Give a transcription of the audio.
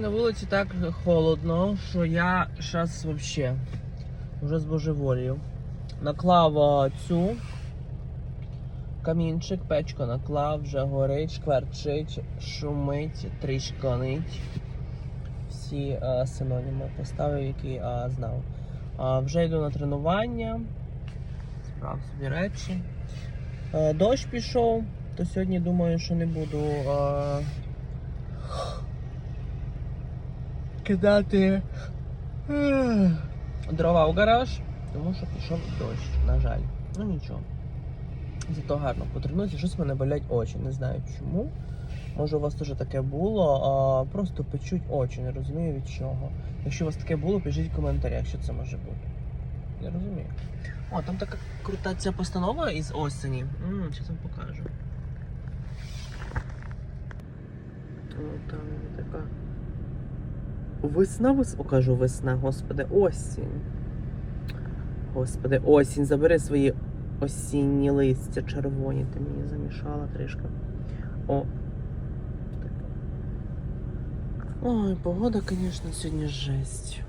На вулиці так холодно, що я зараз взагалі вже збожеволію. Наклав цю камінчик, печко наклав, вже горить, шкварчить, шумить, тріщканить. Всі а, синоніми поставив, які а, знав. А, вже йду на тренування, справ собі речі. Е, Дощ пішов, то сьогодні думаю, що не буду а, кидати дрова в гараж, тому що пішов дощ, на жаль. Ну нічого. Зато гарно потренуюся, щось мене болять очі, не знаю чому. Може у вас теж таке було, а просто печуть очі, не розумію від чого. Якщо у вас таке було, пишіть в коментарях, що це може бути. Не розумію. О, там така крута ця постанова із осені. Зараз вам покажу. О, там така. Весна, вес... О, кажу весна, господи, осінь. Господи, осінь, забери свої осінні листя червоні, ти мені замішала трішки. О. Ой, погода, звісно, сьогодні жесть.